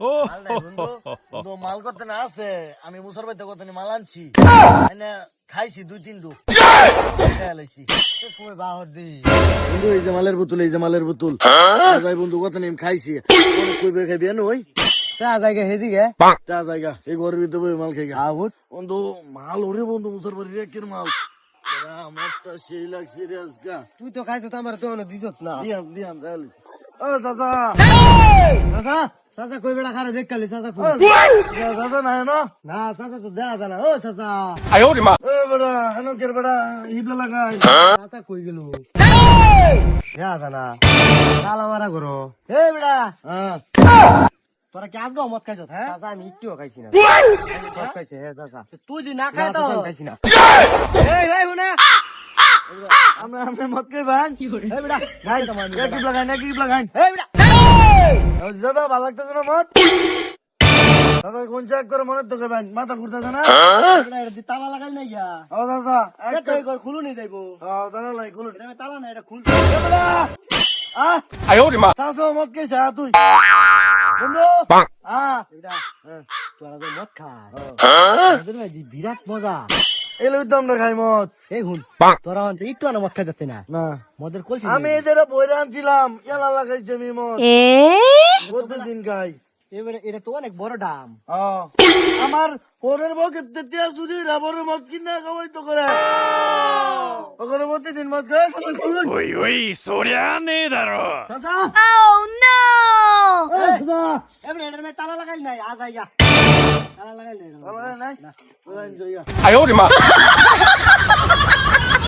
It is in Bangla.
মাল নাই বন্ধু। বন্ধু। মাল করতে না আছে? আমি মুসর বাইতে করতে মাল আনছি। খাইছি দুই তিন দু। বন্ধু এই যে মালের বোতল এই যে মালের বোতল। যাই বন্ধু কত নিম খাইছি? কইবে খাইবি এনে ওই চা জায়গা হেদিকে। এই ঘরের ভিতরে বই মাল খাই আউট বন্ধু মাল ওরে বন্ধু মুসর রে কির মাল। সেই লাগছে রে আজকা। তুই তো খাইছো তো আমার তো দিছত না। দিয়াম দিয়াম তাহলে। ও দাদা। চাচা চাচা কই বেড়া খারে দেখ কালি চাচা কই? দাদা নাই না? না চাচা তো দেখা যায় না ও চাচা। এ বেড়া এনো কের বেড়া হিবলা লাগাই। চাচা কই গেল? দেখা যায় না তালা মারা করো। এ বেড়া। হ্যাঁ। তোরা কি আজকে মদ খাইছ? হ্যাঁ? চাচা আমি একটুও খাইছি না। মদ খাইছে হ্যাঁ চাচা। তুই যদি না খাই তো খাইছি না। এই এই হুনে। আমি আমি মত কে ভাই। এই বেড়া। গাই নেগেটিভ লাগাই নেগেটিভ লাগাই। এই বেড়া। দাদা ভালো লাগতেছে না মত দাদা কোন চেক করে মনে তো মাথা ঘুরতেছে না? বেড়া এটা দিয়ে তালা লাগাই না গিয়া। ও দাদা এক ঘর খুলু নি যাইবো ও দাদা লাই খুলুন। তালা না এটা খুল সাসো মত কে চা তুই। বন্ধু? আহ তোরা তো বিরাট মজা। এলো দাম না খাই মদ। এই হুন তোরা আনতে একটু আনা মদ খাই যাচ্ছে না? না। মদের কলসি আমি এদের বইরা আনছিলাম এলা লাগাইছে আমি মদ। প্রতিদিন খাই। এবারে এটা তো অনেক বড় দাম। আমার ওরের বউকে তেতিয়া চুরি রাবরের মদ কিনে খাওয়াই তো করে। ওখানে দিন মদ খাই ওই ওই সোরিয়া নেই ধরো দাদা ও নো এবারে এটার মে তালা লাগাই নাই আজ আইয়া Oh no! এই চাচা এবারে এটার মধ্যে তালা লাগাই নাই আজ আইয়া তালা লাগাই নাই নাই